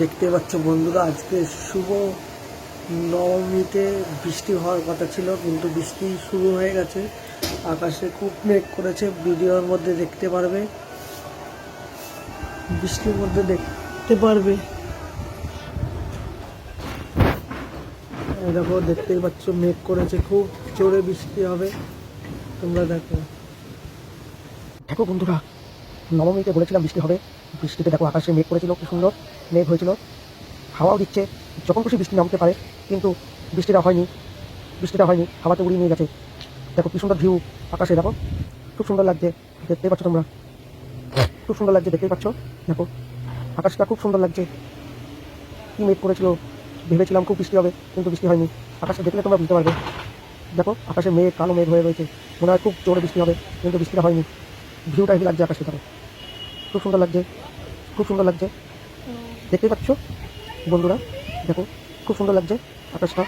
দেখতে পাচ্ছ বন্ধুরা, আজকে শুভ নবমীতে বৃষ্টি হওয়ার কথা ছিল, কিন্তু বৃষ্টি শুরু হয়ে গেছে। আকাশে খুব মেঘ করেছে, ভিডিওর মধ্যে দেখতে পারবে। বৃষ্টির মধ্যে দেখতে পারবে। দেখো, দেখতেই পাচ্ছ, মেঘ করেছে, খুব জোরে বৃষ্টি হবে। তোমরা দেখো। দেখো বন্ধুরা, নবমীতে বলেছিলাম বৃষ্টি হবে। বৃষ্টিতে দেখো আকাশে মেঘ করেছিল, কি সুন্দর মেঘ হয়েছিল। হাওয়াও দিচ্ছে, যখন খুশি বৃষ্টি নামতে পারে, কিন্তু বৃষ্টিটা হয়নি বৃষ্টিটা হয়নি, হাওয়াতে উড়িয়ে নিয়ে গেছে। দেখো কি সুন্দর ভিউ আকাশে, দেখো। খুব সুন্দর লাগছে, দেখতেই পাচ্ছ তোমরা। খুব সুন্দর লাগছে, দেখতেই পাচ্ছ। দেখো, আকাশটা খুব সুন্দর লাগছে। কি মেঘ করেছিল, ভেবেছিলাম খুব বৃষ্টি হবে, কিন্তু বৃষ্টি হয়নি। আকাশে দেখলে তোমরা বুঝতে পারবে। দেখো, আকাশে মেঘ, কালো মেঘ হয়ে রয়েছে। মনে হয় খুব জোরে বৃষ্টি হবে, কিন্তু বৃষ্টিটা হয়নি। ভিউটা হেভি লাগছে আকাশে দেখো খুব সুন্দর লাগছে। খুব সুন্দর লাগছে। দেখতে পাচ্ছ বন্ধুরা দেখো খুব সুন্দর লাগছে আকাশটা।